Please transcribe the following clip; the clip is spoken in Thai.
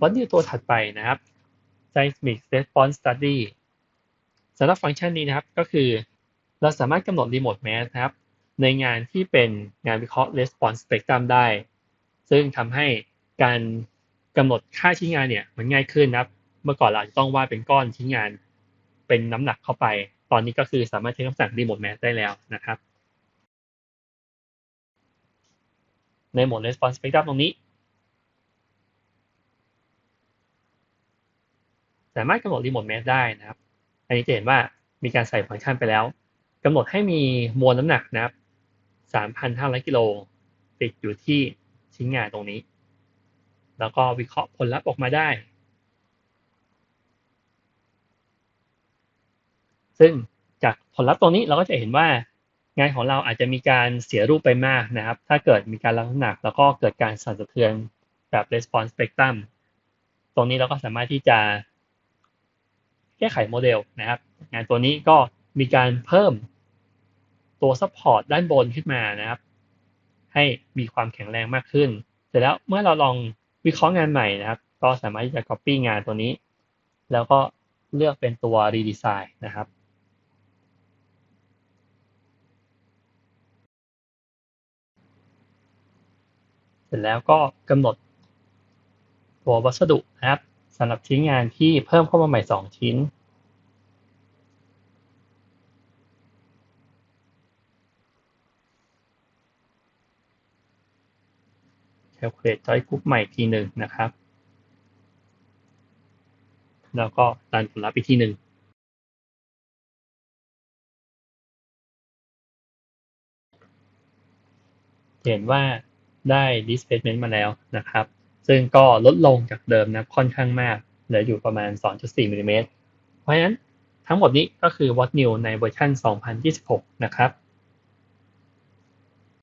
What new ตัวถัดไปนะครับ Seismic Response Study สำหรับฟังก์ชันนี้นะครับก็คือ เราสามารถกำหนด Remote Mass นะครับ ในงานที่เป็นงานวิเคราะห์ Response Spectrum ได้ ซึ่งทำให้การกำหนดค่าชิ้นงานเนี่ยมันง่ายขึ้นนะครับ เมื่อก่อนเราจะต้องวาดเป็นก้อนชิ้นงานเป็นน้ำหนักเข้าไป ตอนนี้ก็คือสามารถใช้คำสั่ง Remote Mass ได้แล้วนะครับ ในโหมด Response Spectrum ตรงนี้ สามารถกำหนด Remote Mass ได้นะครับ อันนี้จะเห็นว่ามีการใส่ฟังก์ชันไปแล้วกำหนดให้มีมวลน้ำหนักนะครับ 3,500 กิโลติดอยู่ที่ชิ้นงานตรงนี้ แล้วก็วิเคราะห์ผลลัพธ์ออกมาได้ ซึ่งจากผลลัพธ์ตรงนี้เราก็จะเห็นว่างานของเราอาจจะมีการเสียรูปไปมากนะครับ ถ้าเกิดมีการรับน้ำหนัก แล้วก็เกิดการสั่นสะเทือนแบบ response spectrum ตรงนี้เราก็สามารถที่จะ แก้ไขโมเดลนะครับงานตัวนี้ก็มีการเพิ่มตัวซัพพอร์ตด้านบนขึ้นมานะครับ ให้มีความแข็งแรงมากขึ้น เสร็จแล้วเมื่อเราลองวิเคราะห์งานใหม่นะครับ ก็สามารถที่จะ copy งานตัวนี้ แล้วก็เลือกเป็นตัว redesign นะครับเสร็จแล้วก็กำหนดตัววัสดุนะครับ สำหรับชิ้นงานที่เพิ่มเข้ามาใหม่2ชิ้น calculate joint group ใหม่ทีหนึ่งนะครับ แล้วก็ดันผลลัพธ์อีกทีหนึ่งเห็นว่าได้ displacement มาแล้วนะครับ ซึ่งก็ลดลงจากเดิมนะค่อนข้างมาก เหลืออยู่ประมาณ 2.4มิลลิเมตรเพราะฉะนั้นทั้งหมดนี้ก็คือ What New ในเวอร์ชัน2026 นะครับ